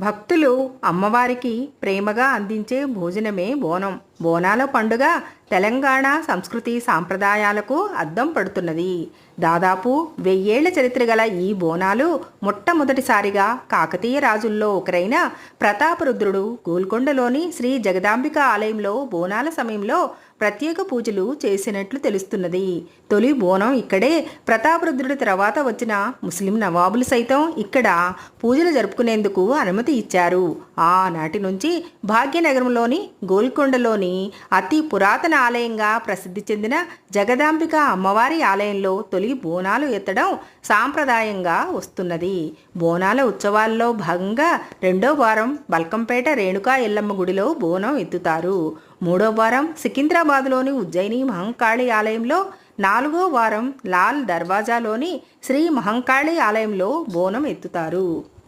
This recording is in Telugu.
భక్తులు అమ్మవారికి ప్రేమగా అందించే భోజనమే బోనం. బోనాల పండుగ తెలంగాణ సంస్కృతి సాంప్రదాయాలకు అద్దం పడుతున్నది. దాదాపు వెయ్యేళ్ళ చరిత్ర గల ఈ బోనాలు మొట్టమొదటిసారిగా కాకతీయ రాజుల్లో ఒకరైన ప్రతాపరుద్రుడు గోల్కొండలోని శ్రీ జగదాంబిక ఆలయంలో బోనాల సమయంలో ప్రత్యేక పూజలు చేసినట్లు తెలుస్తున్నది. తొలి బోనం ఇక్కడే ప్రతాపరుద్రుడి తర్వాత వచ్చిన ముస్లిం నవాబులు సైతం ఇక్కడ పూజలు జరుపుకునేందుకు అనుమతి ఇచ్చారు. ఆనాటి నుంచి భాగ్యనగరంలోని గోల్కొండలోని అతి పురాతన ఆలయంగా ప్రసిద్ధి చెందిన జగదాంబిక అమ్మవారి ఆలయంలో తొలి బోనాలు ఎత్తడం సాంప్రదాయంగా వస్తున్నది. బోనాల ఉత్సవాల్లో భాగంగా రెండో వారం బల్కంపేట రేణుకా ఎల్లమ్మ గుడిలో బోనం ఎత్తుతారు. మూడో వారం సికింద్రాబాద్లోని ఉజ్జయిని మహంకాళి ఆలయంలో నాలుగో వారం లాల్ దర్వాజాలోని శ్రీ మహంకాళి ఆలయంలో బోనం ఎత్తుతారు.